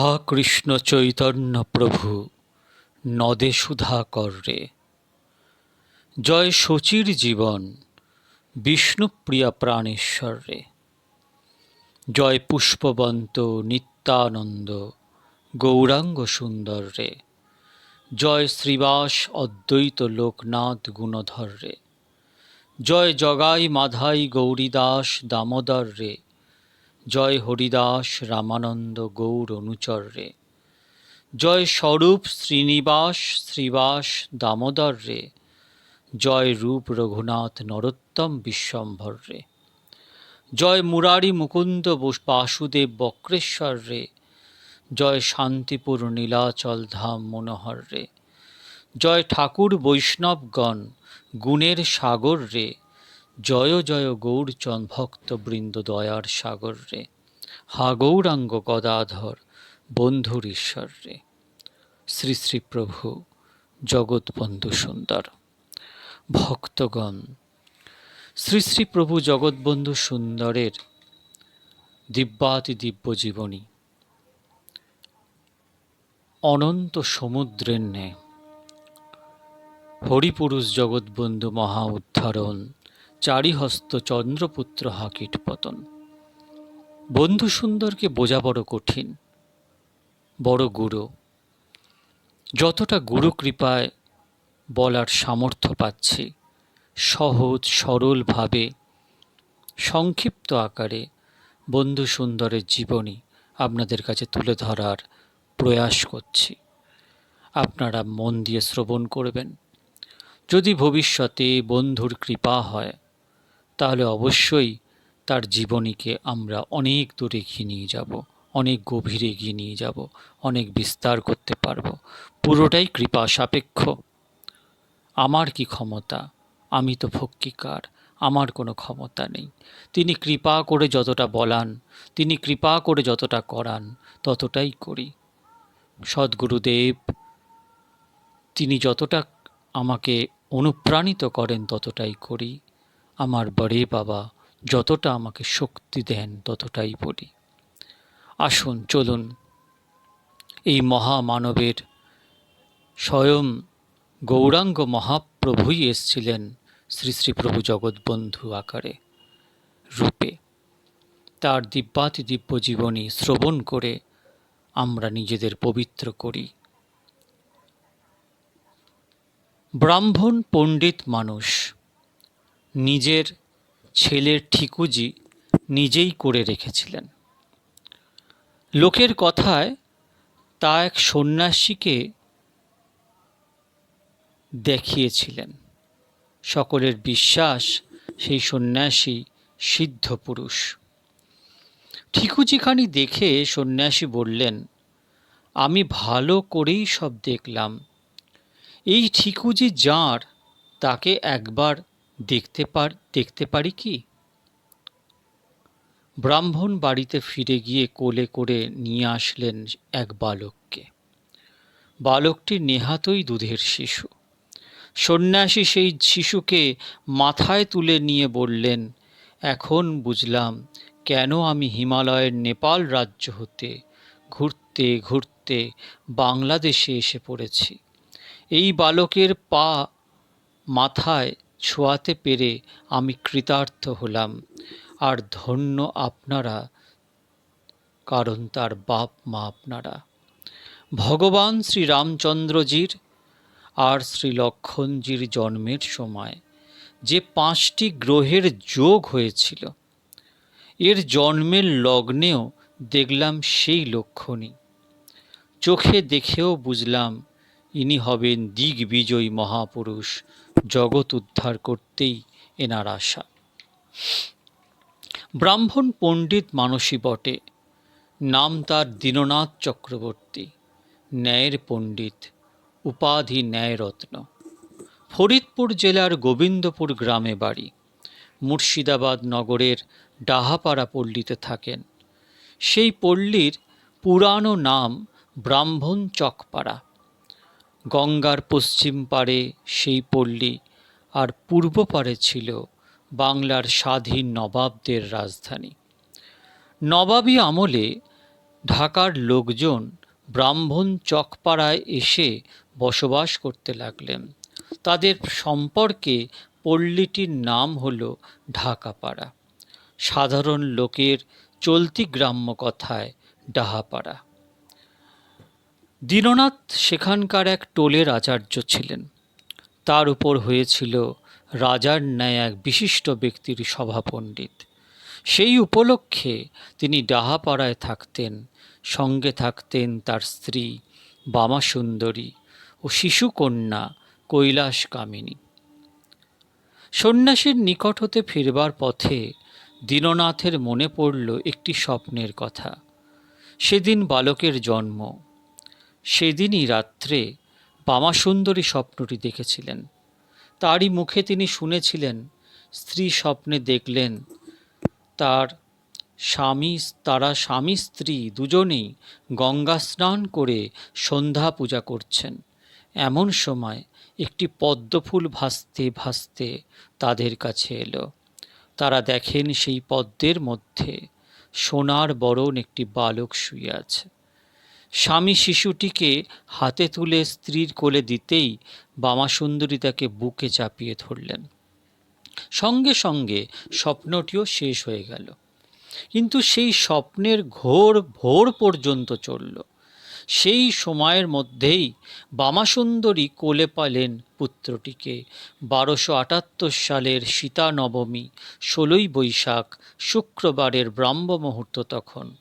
হা কৃষ্ণ চৈতন্য প্রভু, নদে সুধাকর রে। জয় শচীর জীবন, বিষ্ণুপ্রিয়া প্রাণেশ্বর রে। জয় পুষ্পবন্ত নিত্যানন্দ, গৌরাঙ্গ সুন্দর রে। জয় শ্রীবাস অদ্বৈত লোকনাথ গুণধর রে। জয় জগাই মাধাই গৌরীদাস দামোদর রে। জয় হরিদাস রামানন্দ গৌর অনুচর রে। জয় স্বরূপ শ্রীনিবাস শ্রীবাস দামোদর রে। জয় রূপ রঘুনাথ নরোত্তম বিশ্বম্ভর রে। জয় মুরারি মুকুন্দ বস- বাসুদেব বক্রেশ্বর রে। জয় শান্তিপুর নীলাচল ধাম মনোহর রে। জয় ঠাকুর বৈষ্ণবগণ গুণের সাগর রে। জয় জয় গৌরচন্দ ভক্তবৃন্দ দয়ার সাগর রে। হা গৌরাঙ্গ গদাধর, বন্ধুর ঈশ্বর রে। শ্রী শ্রী প্রভু জগৎবন্ধু সুন্দর। ভক্তগণ, শ্রী শ্রী প্রভু জগৎবন্ধু সুন্দরের দিব্যাতি দিব্য জীবনী। অনন্ত সমুদ্রের ন্যায়, হরিপুরুষ জগৎবন্ধু মহা উদ্ধারণ। চারিহস্ত চন্দ্রপুত্র হাকিট পতন। বন্ধু সুন্দরকে বোঝা বড় কঠিন, বড় গুরু। যতটা গুরু কৃপায় বলার সামর্থ্য পাচ্ছি, সহজ সরলভাবে সংক্ষিপ্ত আকারে বন্ধু সুন্দরের জীবনী আপনাদের কাছে তুলে ধরার প্রয়াস করছি। আপনারা মন দিয়ে শ্রবণ করবেন। যদি ভবিষ্যতে বন্ধুর কৃপা হয় তাহলে অবশ্যই তার জীবনীকে আমরা অনেক দূরে এগিয়ে নিয়ে যাব, অনেক গভীরে এগিয়ে নিয়ে যাব, অনেক বিস্তার করতে পারব। পুরোটাই কৃপা সাপেক্ষ। আমার কি ক্ষমতা? আমি তো ভক্তিকার, আমার কোনো ক্ষমতা নেই। তিনি কৃপা করে যতটা বলান, তিনি কৃপা করে যতটা করান, ততটাই করি। সদ্গুরুদেব, তিনি যতটা আমাকে অনুপ্রাণিত করেন, ততটাই করি। আমার বড়ে বাবা যতটা আমাকে শক্তি দেন ততটাই বলি আসুন, চলুন। এই মহামানবের স্বয়ং গৌরাঙ্গ মহাপ্রভুই এসছিলেন শ্রী শ্রী প্রভু জগৎবন্ধু আকারে রূপে। তার দিব্যাতি দিব্য জীবনী শ্রবণ করে আমরা নিজেদের পবিত্র করি। ব্রাহ্মণ পণ্ডিত মানুষ নিজের ছেলের ঠিকুজি নিজেই করে রেখেছিলেন। লোকের কথায় তা এক সন্ন্যাসীকে দেখিয়েছিলেন। সকলের বিশ্বাস সেই সন্ন্যাসী সিদ্ধ পুরুষ। ঠিকুজিখানি দেখে সন্ন্যাসী বললেন, আমি ভালো করেই সব দেখলাম। এই ঠিকুজি যাঁর, তাকে একবার দেখতে পার, দেখতে পারি কি? ব্রাহ্মণ বাড়িতে ফিরে গিয়ে কোলে করে নিয়ে আসলেন এক বালককে। বালকটি নেহাতই দুধের শিশু। সন্ন্যাসী সেই শিশুকে মাথায় তুলে নিয়ে বললেন, এখন বুঝলাম কেন আমি হিমালয়ের নেপাল রাজ্য হতে ঘুরতে ঘুরতে বাংলাদেশে এসে পড়েছি। এই বালকের পা মাথায় ছোঁয়াতে পেরে আমি কৃতার্থ হলাম। আর ধন্য আপনারা, কারণ তার বাপ মা আপনারা। ভগবান শ্রী রামচন্দ্রজির আর শ্রী লক্ষণজির জন্মের সময় যে পাঁচটি গ্রহের যোগ হয়েছিল, এর জন্মের লগ্নেও দেখলাম সেই লক্ষণই। চোখে দেখেও বুঝলাম ইনি হবেন দিগ্বিজয়ী মহাপুরুষ, জগৎ উদ্ধার করতেই এনার আশা। ব্রাহ্মণ পণ্ডিত মানসী বটে, নাম তার দীননাথ চক্রবর্তী, ন্যায়ের পণ্ডিত, উপাধি ন্যায়রত্ন। ফরিদপুর জেলার গোবিন্দপুর গ্রামে বাড়ি, মুর্শিদাবাদ নগরের ডাহাপাড়া পল্লীতে থাকেন। সেই পল্লীর পুরানো নাম ব্রাহ্মণ চকপাড়া। গঙ্গার পশ্চিম পারে সেই পল্লী আর পূর্ব পারে ছিল বাংলার স্বাধীন নবাবদের রাজধানী। নবাবী আমলে ঢাকার লোকজন ব্রাহ্মণ চকপাড়ায় এসে বসবাস করতে লাগলেন। তাদের সম্পর্কে পল্লীটির নাম হল ঢাকাপাড়া। সাধারণ লোকের চলতি গ্রাম্য কথায় ডাহাপাড়া। দীননাথ সেখানকার এক টোলের আচার্য ছিলেন। তার উপর হয়েছিল রাজার ন্যায় এক বিশিষ্ট ব্যক্তির সভাপণ্ডিত। সেই উপলক্ষে তিনি ডাহাপাড়ায় থাকতেন, সঙ্গে থাকতেন তার স্ত্রী বামা সুন্দরী ও শিশুকন্যা কৈলাস কামিনী সন্ন্যাসীর নিকট হতে ফিরবার পথে দীননাথের মনে পড়ল একটি স্বপ্নের কথা। সেদিন বালকের জন্ম। সেদিনই রাত্রে বামাসুন্দরী স্বপ্নটি দেখেছিলেন। তারই মুখে তিনি শুনেছিলেন, স্ত্রী স্বপ্নে দেখলেন, তার স্বামী, তারা স্বামী স্ত্রী দুজনেই গঙ্গা স্নান করে সন্ধ্যা পূজা করছেন। এমন সময় একটি পদ্মফুল ভাসতে ভাসতে তাদের কাছে এলো। তারা দেখেন সেই পদ্মের মধ্যে সোনার বরণ একটি বালক শুয়ে আছে। স্বামী শিশুটিকে হাতে তুলে স্ত্রীর কোলে দিতেই বামাসুন্দরী তাকে বুকে চাপিয়ে ধরলেন। সঙ্গে সঙ্গে স্বপ্নটিও শেষ হয়ে গেল। কিন্তু সেই স্বপ্নের ঘোর ভোর পর্যন্ত চলল। সেই সময়ের মধ্যেই বামাসুন্দরী কোলে পালেন পুত্রটিকে। বারোশো আটাত্তর সালের সীতা নবমী ষোলোই বৈশাখ, শুক্রবারের ব্রাহ্ম মুহূর্ত তখন।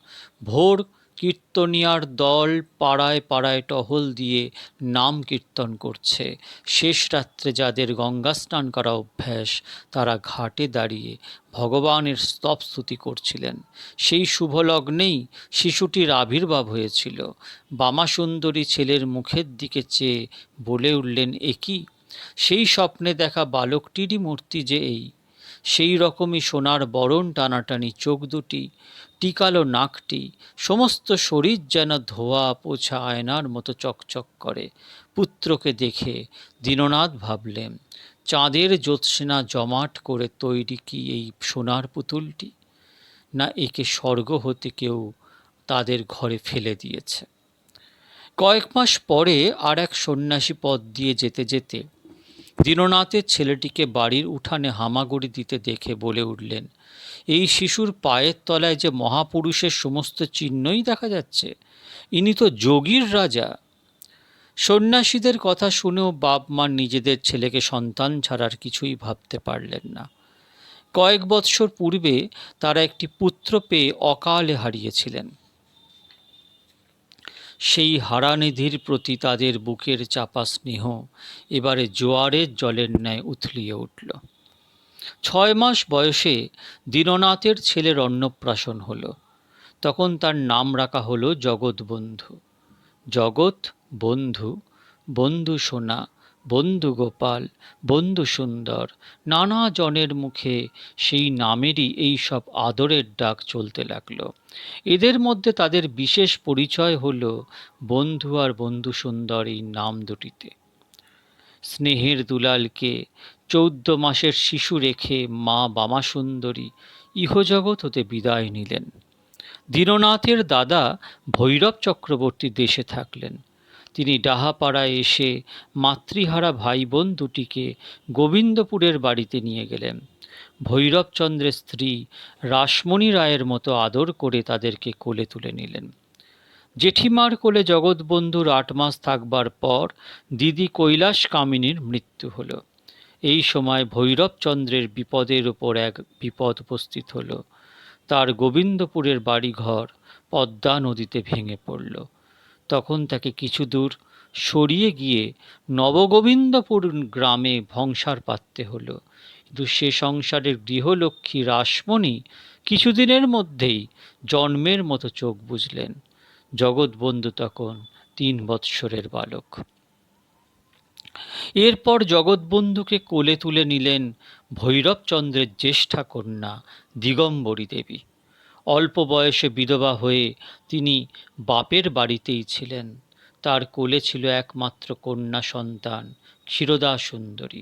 ভোর কীর্তনিয়ার দল পাড়ায় পাড়ায় টহল দিয়ে নাম কীর্তন করছে। শেষ রাত্রে যাদের গঙ্গা স্নান করা অভ্যাস, তারা ঘাটে দাঁড়িয়ে ভগবানের স্তব স্তুতি করছিলেন। সেই শুভ লগ্নেই শিশুটির আবির্ভাব হয়েছিল। বামাসুন্দরী ছেলের মুখের দিকে চেয়ে বলে উঠলেন একই সেই স্বপ্নে দেখা বালকটিরই মূর্তি যে এই? সেই রকমই সোনার বরণ টানাটানি, চোখ দুটি টিকালো নাকটি, সমস্ত শরীর যেন ধোয়া পোছা আয়নার মতো চকচক করে। পুত্রকে দেখে দীননাথ ভাবলেন, চাঁদের জ্যোৎস্না জমাট করে তৈরি কি এই সোনার পুতুলটি? না একে স্বর্গ হতে কেউ তাদের ঘরে ফেলে দিয়েছে। কয়েক মাস পরে আর এক সন্ন্যাসী পথ দিয়ে যেতে যেতে দীননাথের ছেলেটিকে বাড়ির উঠানে হামাগুড়ি দিতে দেখে বলে উঠলেন, এই শিশুর পায়ের তলায় যে মহাপুরুষের সমস্ত চিহ্নই দেখা যাচ্ছে, ইনি তো যোগীর রাজা। সন্ন্যাসীদের কথা শুনেও বাপ মা নিজেদের ছেলেকে সন্তান ছাড়ার কিছুই ভাবতে পারলেন না। কয়েক বৎসর পূর্বে তারা একটি পুত্র পেয়ে অকালে হারিয়েছিলেন। সেই হারানিধির প্রতি তাদের বুকের চাপা স্নেহ এবারে জোয়ারের জলের ন্যায় উথলিয়ে উঠল। ছয় মাস বয়সে দীননাথের ছেলের অন্নপ্রাশন হল। তখন তার নাম রাখা হল জগৎ বন্ধু জগৎ বন্ধু বন্ধু সোনা বন্ধু গোপাল, বন্ধু সুন্দর, নানা জনের মুখে সেই নামেরই এই সব আদরের ডাক চলতে লাগল। এদের মধ্যে তাদের বিশেষ পরিচয় হল বন্ধু আর বন্ধু সুন্দর এই নাম দুটিতে। স্নেহের দুলালকে চৌদ্দ মাসের শিশু রেখে মা বামা সুন্দরী ইহজগৎ হতে বিদায় নিলেন। দীননাথের দাদা ভৈরব চক্রবর্তী দেশে থাকলেন। তিনি ডাহাপাড়ায় এসে মাতৃহারা ভাই বোন দুটিকে গোবিন্দপুরের বাড়িতে নিয়ে গেলেন। ভৈরবচন্দ্রের স্ত্রী রাসমণি রায়ের মতো আদর করে তাদেরকে কোলে তুলে নিলেন। জেঠিমার কোলে জগৎবন্ধুর আট মাস থাকবার পর দিদি কৈলাস কামিনীর মৃত্যু হলো। এই সময় ভৈরবচন্দ্রের বিপদের ওপর এক বিপদ উপস্থিত হলো। তার গোবিন্দপুরের বাড়িঘর পদ্মা নদীতে ভেঙে পড়ল। তখন তাকে কিছু দূর সরিয়ে গিয়ে নবগোবিন্দপুর গ্রামে ভংসার পাততে হলো। কিন্তু সে সংসারের গৃহলক্ষ্মী রাসমণি কিছুদিনের মধ্যেই জন্মের মতো চোখ বুঝলেন। জগৎবন্ধু তখন তিন বৎসরের বালক। এরপর জগৎবন্ধুকে কোলে তুলে নিলেন ভৈরবচন্দ্রের জ্যেষ্ঠা কন্যা দিগম্বরী দেবী। অল্প বয়সে বিধবা হয়ে তিনি বাপের বাড়িতেই ছিলেন। তার কোলে ছিল একমাত্র কন্যা সন্তান ক্ষীরদা সুন্দরী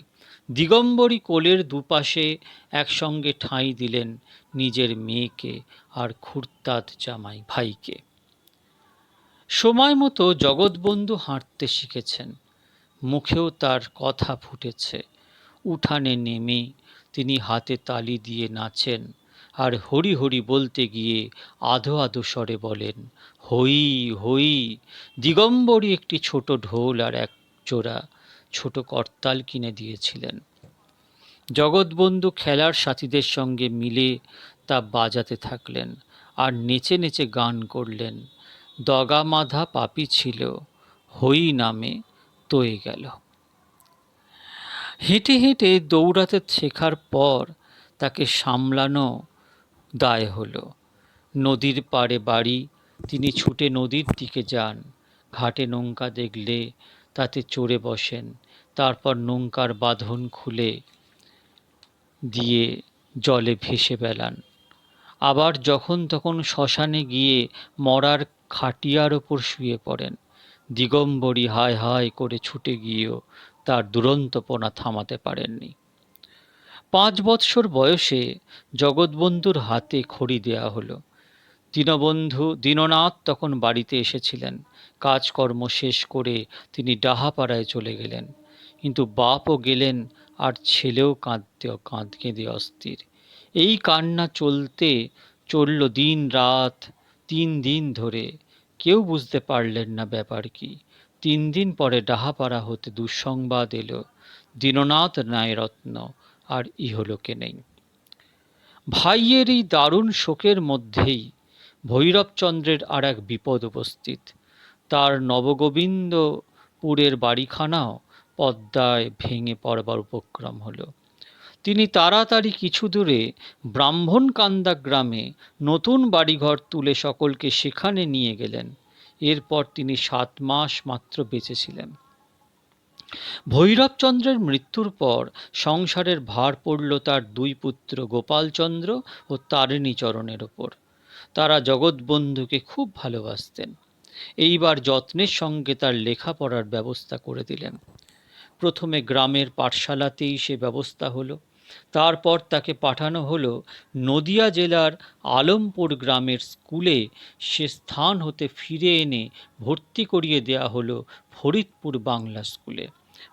দিগম্বরী কোলের দুপাশে একসঙ্গে ঠাঁই দিলেন নিজের মেয়েকে আর খুরতাদ জামাই ভাইকে। সময় মতো জগৎবন্ধু হাঁটতে শিখেছেন। মুখেও তার কথা ফুটেছে। উঠানে নেমে তিনি হাতে তালি দিয়ে নাচেন। আর হরি হরি বলতে গিয়ে আধো আধো স্বরে বলেন, হই হই দিগম্বরী একটি ছোট ঢোল আর এক জোড়া ছোট করতাল কিনে দিয়েছিলেন। জগৎবন্ধু খেলার সাথীদের সঙ্গে মিলে তা বাজাতে থাকলেন আর নেচে নেচে গান করলেন। দগা মাধা পাপি ছিল, হই নামে তয়ে গেল। হেঁটে হেঁটে দৌড়াতে শেখার পর তাকে সামলানো দায় হলো। নদীর পাড়ে বাড়ি, তিনি ছুটে নদীর দিকে যান। ঘাটে নৌকা দেখলে তাতে চড়ে বসেন। তারপর নৌকার বাঁধন খুলে দিয়ে জলে ভেসে বেড়ান। আবার যখন তখন শ্মশানে গিয়ে মরার খাটিয়ার ওপর শুয়ে পড়েন। দিগম্বরী হায় হায় করে ছুটে গিয়েও তার দুরন্তপনা থামাতে পারেননি। পাঁচ বৎসর বয়সে জগৎবন্ধুর হাতে খড়ি দেয়া হলো। দীনবন্ধু দীননাথ তখন বাড়িতে এসেছিলেন। কাজকর্ম শেষ করে তিনি ডাহাপাড়ায় চলে গেলেন। কিন্তু বাপও গেলেন আর ছেলেও কাঁদতে কাঁদ কেঁদে অস্থির। এই কান্না চলতে চলল দিন রাত, তিন দিন ধরে। কেউ বুঝতে পারলেন না ব্যাপার কি। তিন দিন পরে ডাহাপাড়া হতে দুঃসংবাদ এলো। দীননাথ নায়রত্ন আর ইহলোকে নেই। ভাইয়ের এই দারুণ শোকের মধ্যেই ভৈরবচন্দ্রের আর এক বিপদ উপস্থিত। তার নবগোবিন্দপুরের বাড়িখানাও পদ্মায় ভেঙে পড়বার উপক্রম হলো। তিনি তাড়াতাড়ি কিছু দূরে ব্রাহ্মণকান্দা গ্রামে নতুন বাড়িঘর তুলে সকলকে সেখানে নিয়ে গেলেন। এরপর তিনি সাত মাস মাত্র বেঁচেছিলেন। ভৈরবচন্দ্রের মৃত্যুর পর সংসারের ভার পড়ল তার দুই পুত্র গোপালচন্দ্র ও তারিণীচরণের ওপর তারা জগৎবন্ধুকে খুব ভালোবাসতেন। এইবার যত্নের সঙ্গে তার লেখাপড়ার ব্যবস্থা করে দিলেন। প্রথমে গ্রামের পাঠশালাতেই সে ব্যবস্থা হলো। তারপর তাকে পাঠানো হলো নদিয়া জেলার আলমপুর গ্রামের স্কুলে সে স্থান হতে ফিরে এনে ভর্তি করিয়ে দেয়া হলো ফরিদপুর বাংলা স্কুলে।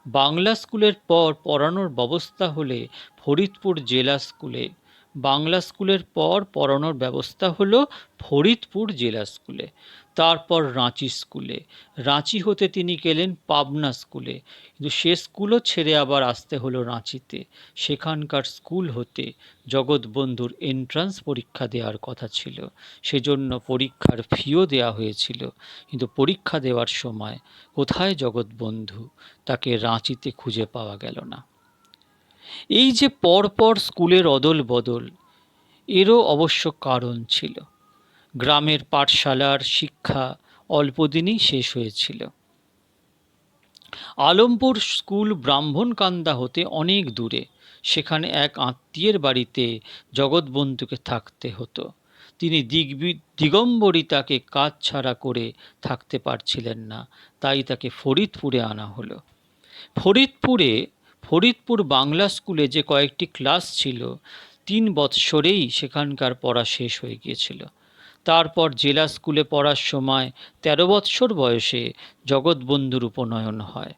বাংলা স্কুলের পর পড়ানোর ব্যবস্থা হলে ফরিদপুর জেলা স্কুলে। বাংলা স্কুলের পর পড়ানোর ব্যবস্থা হলো ফরিদপুর জেলা স্কুলে। তারপর রাঁচি স্কুলে। রাঁচি হতে তিনি গেলেন পাবনা স্কুলে। কিন্তু সে স্কুলও ছেড়ে আবার আসতে হলো রাঁচিতে। সেখানকার স্কুল হতে জগৎবন্ধুর এন্ট্রান্স পরীক্ষা দেওয়ার কথা ছিল। সেজন্য পরীক্ষার ফিও দেওয়া হয়েছিল। কিন্তু পরীক্ষা দেওয়ার সময় কোথায় জগৎবন্ধু? তাকে রাঁচিতে খুঁজে পাওয়া গেল না। এই যে পরপর স্কুলের অদল বদল এরও অবশ্য কারণ ছিল। গ্রামের পাঠশালার শিক্ষা অল্পদিনই শেষ হয়েছিল। আলমপুর স্কুল ব্রাহ্মণকান্দা হতে অনেক দূরে, সেখানে এক আত্মীয়ের বাড়িতে জগৎবন্ধুকে থাকতে হতো। তিনি দিগবি দিগম্বরী তাকে কাজ ছাড়া করে থাকতে পারছিলেন না, তাই তাকে ফরিদপুরে আনা হলো। ফরিদপুরে, ফরিদপুর বাংলা স্কুলে যে কয়েকটি ক্লাস ছিল, তিন বৎসরেই সেখানকার পড়া শেষ হয়ে গিয়েছিল। তারপর জেলা স্কুলে পড়ার সময় তেরো বৎসর বয়সে জগৎবন্ধুর উপনয়ন হয়।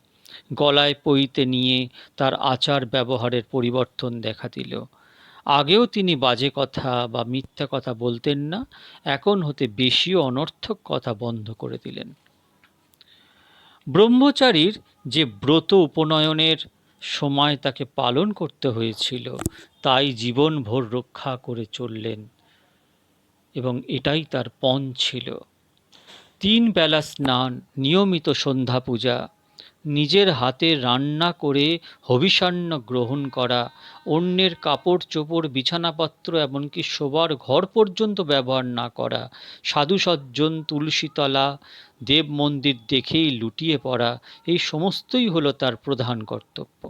গলায় পইতে নিয়ে তার আচার ব্যবহারের পরিবর্তন দেখা দিল। আগেও তিনি বাজে কথা বা মিথ্যা কথা বলতেন না, এখন হতে বেশিও অনর্থক কথা বন্ধ করে দিলেন। ব্রহ্মচারীর যে ব্রত উপনয়নের সময় তাকে পালন করতে হয়েছিল, তাই জীবনভর রক্ষা করে চললেন এবং এটাই তার পণ ছিল। তিন বেলা স্নান, নিয়মিত সন্ধ্যা পূজা, নিজের হাতে রান্না করে হবিষান্ন গ্রহণ করা, অন্যের কাপড় চোপড়, বিছানাপত্র এমনকি শোবার ঘর পর্যন্ত ব্যবহার না করা সাধু সজ্জন তুলসীতলা, দেব মন্দির দেখেই লুটিয়ে পড়া, এই সমস্তই হলো তার প্রধান কর্তব্য।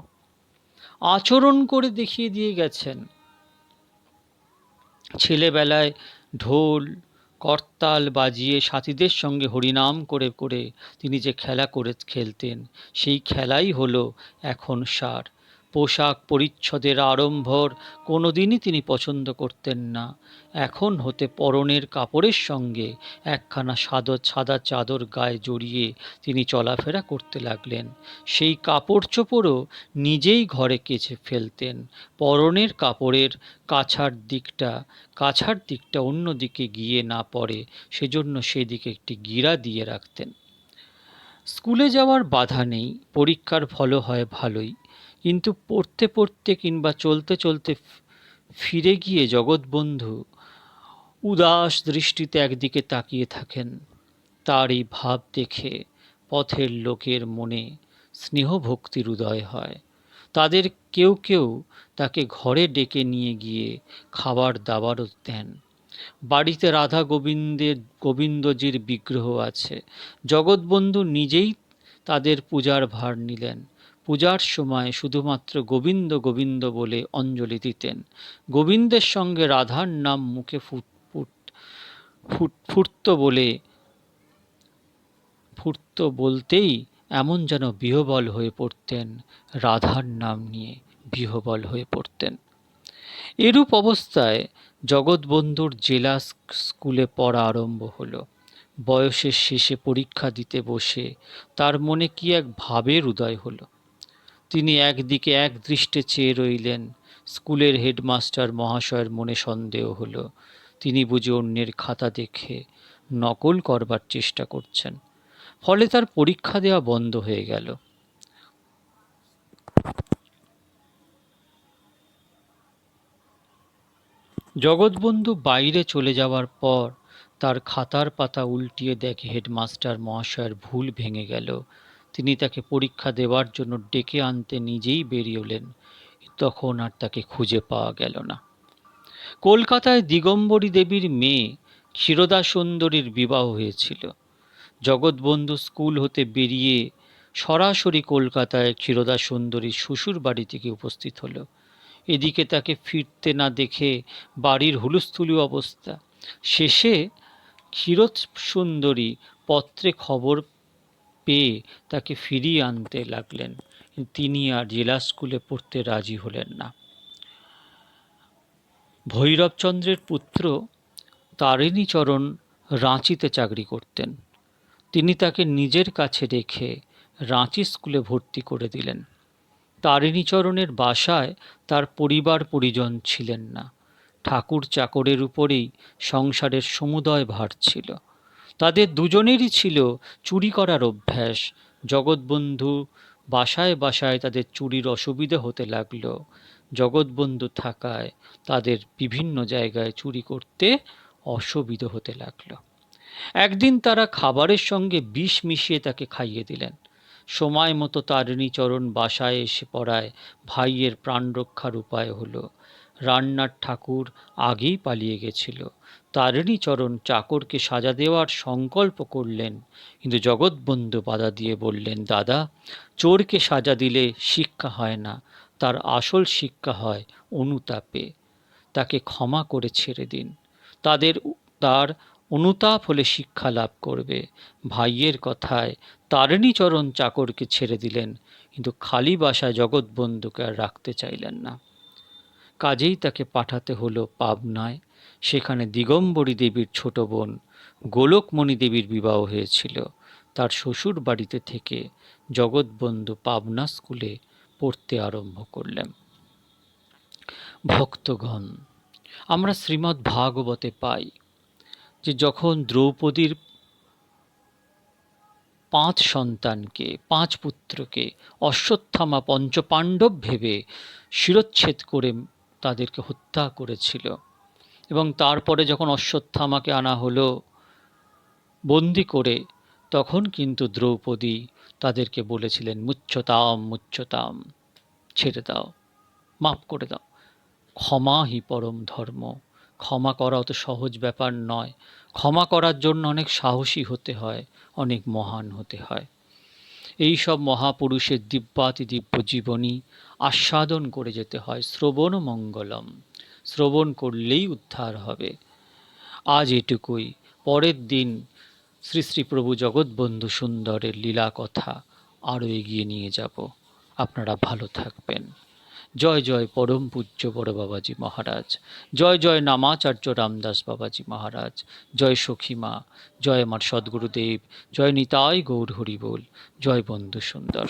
আচরণ করে দেখিয়ে দিয়ে গেছেন। ছেলেবেলায় ঢোল, করতাল বাজিয়ে সাথীদের সঙ্গে হরিনাম করে করে তিনি যে খেলা করে খেলতেন, সেই খেলাই হলো এখন সার। পোশাক পরিচ্ছদের আড়ম্বর কোনো দিনই তিনি পছন্দ করতেন না। এখন হতে পরনের কাপড়ের সঙ্গে একখানা সাদা সাদা চাদর গায়ে জড়িয়ে তিনি চলাফেরা করতে লাগলেন। সেই কাপড় চোপড়ও নিজেই ঘরে কেচে ফেলতেন। পরনের কাপড়ের কাছার দিকটা কাছার দিকটা অন্য দিকে গিয়ে না পড়ে, সেজন্য সেদিকে একটি গিরা দিয়ে রাখতেন। স্কুলে যাওয়ার বাধা নেই, পরীক্ষার ফলও হয় ভালোই। কিন্তু পড়তে পড়তে কিংবা চলতে চলতে ফিরে গিয়ে জগৎবন্ধু উদাস দৃষ্টিতে একদিকে তাকিয়ে থাকেন। তার এই ভাব দেখে পথের লোকের মনে স্নেহ ভক্তির উদয় হয়। তাদের কেউ কেউ তাকে ঘরে ডেকে নিয়ে গিয়ে খাবার দাবারও দেন। বাড়িতে রাধা গোবিন্দের গোবিন্দজির বিগ্রহ আছে। জগৎবন্ধু নিজেই তাদের পূজার ভার নিলেন। পূজার সময় শুধুমাত্র গোবিন্দ গোবিন্দ বলে অঞ্জলি দিতেন। গোবিন্দের সঙ্গে রাধার নাম মুখে ফুট ফুট ফুট, ফুটত বলে, ফুটত বলতেই এমন যেন বিহবল হয়ে পড়তেন, রাধার নাম নিয়ে বিহবল হয়ে পড়তেন। এরূপ অবস্থায় জগৎবন্ধুর জেলা স্কুলে পড়া আরম্ভ হলো। বয়সের শেষে পরীক্ষা দিতে বসে তার মনে কি এক ভাবের উদয় হলো। তিনি একদিকে এক দৃষ্টে চেয়ে রইলেন। স্কুলের হেডমাস্টার মহাশয়ের মনে সন্দেহ হলো। তিনি বুঝে অন্যের খাতা দেখে নকল করবার চেষ্টা করছেন। ফলে তার পরীক্ষা দেওয়া বন্ধ হয়ে গেল। জগৎবন্ধু বাইরে চলে যাওয়ার পর তার খাতার পাতা উল্টিয়ে দেখে হেডমাস্টার মহাশয়ের ভুল ভেঙে গেল। তিনি তাকে পরীক্ষা দেওয়ার জন্য ডেকে আনতে নিজেই বেরিয়েলেন তখন আর তাকে খুঁজে পাওয়া গেল না। কলকাতায় দিগম্বরী দেবীর মেয়ে ক্ষীরদা সুন্দরীর বিবাহ হয়েছিল। জগৎবন্ধু স্কুল হতে বেরিয়ে সরাসরি কলকাতায় ক্ষীরদা সুন্দরীর শ্বশুর বাড়ি থেকে উপস্থিত হলো। এদিকে তাকে ফিরতে না দেখে বাড়ির হুলস্থুলি অবস্থা। শেষে ক্ষীরোদ সুন্দরী পত্রে খবর পেয়ে তাকে ফিরিয়ে আনতে লাগলেন। তিনি আর জেলা স্কুলে পড়তে রাজি হলেন না। ভৈরবচন্দ্রের পুত্র তারিণীচরণ রাঁচিতে চাকরি করতেন। তিনি তাকে নিজের কাছে রেখে রাঁচি স্কুলে ভর্তি করে দিলেন। তারিণীচরণের বাসায় তার পরিবার পরিজন ছিলেন না। ঠাকুর চাকরের উপরেই সংসারের সমুদয় ভার ছিল। তাদের দুজনেরই ছিল চুরি করার অভ্যাস। জগৎবন্ধু বাসায় বাসায় তাদের চুরির অসুবিধে হতে লাগল। জগৎবন্ধু থাকায় তাদের বিভিন্ন জায়গায় চুরি করতে অসুবিধে হতে লাগল। একদিন তারা খাবারের সঙ্গে বিষ মিশিয়ে তাকে খাইয়ে দিলেন। সময় মতো তারিণীচরণ বাসায় এসে পড়ায় ভাইয়ের প্রাণ রক্ষার উপায় হলো রান্নার ঠাকুর আগেই পালিয়ে গেছিল। তারিণীচরণ চাকরকে সাজা দেওয়ার সংকল্প করলেন। কিন্তু জগৎবন্ধু বাধা দিয়ে বললেন, দাদা, চোরকে সাজা দিলে শিক্ষা হয় না। তার আসল শিক্ষা হয় অনুতাপে। তাকে ক্ষমা করে ছেড়ে দিন। তাদের তার অনুতাপ হলে শিক্ষা লাভ করবে। ভাইয়ের কথায় তারিণীচরণ চাকরকে ছেড়ে দিলেন। কিন্তু খালি বাসায় জগৎবন্ধুকে আর রাখতে চাইলেন না। কাজেই তাকে পাঠাতে হলো পাবনায়। সেখানে দিগম্বরী দেবীর ছোট বোন গোলকমণি দেবীর বিবাহ হয়েছিল। তার শ্বশুর বাড়িতে থেকে জগৎবন্ধু পাবনা স্কুলে পড়তে আরম্ভ করলেন। ভক্তগণ, আমরা শ্রীমদ্ ভাগবতে পাই যে যখন দ্রৌপদীর পাঁচ সন্তানকে, পাঁচ পুত্রকে অশ্বত্থামা পঞ্চপাণ্ডব ভেবে শিরচ্ছেদ করে তাদেরকে হত্যা করেছিল। এবং তারপরে যখন অশ্বত্থামাকে আনা হলো বন্দি করে, তখন কিন্তু দ্রৌপদী তাদেরকে বলেছিলেন, মুচ্ছতাম মুচ্ছতাম, ছেড়ে দাও, মাফ করে দাও। ক্ষমা হি পরম ধর্ম। ক্ষমা করা অত সহজ ব্যাপার নয়। ক্ষমা করার জন্য অনেক সাহসী হতে হয়, অনেক মহান হতে হয়। এই সব মহাপুরুষের দিব্যাতি দিব্য জীবনী আস্বাদন করে যেতে হয় শ্রবণ মঙ্গলম। শ্রবণ করলেই উদ্ধার হবে। আজ এটুকুই। পরের দিন শ্রী শ্রী প্রভু জগৎবন্ধু সুন্দরের লীলা কথা আরও এগিয়ে নিয়ে যাব। আপনারা ভালো থাকবেন। জয় জয় পরম পূজ্য বড় বাবাজি মহারাজ। জয় জয় নামাচার্য রামদাস বাবাজি মহারাজ। জয় সখীমা জয় আমার সদ্গুরুদেব, জয় নিতাই গৌর হরিবোল, জয় বন্ধু সুন্দর।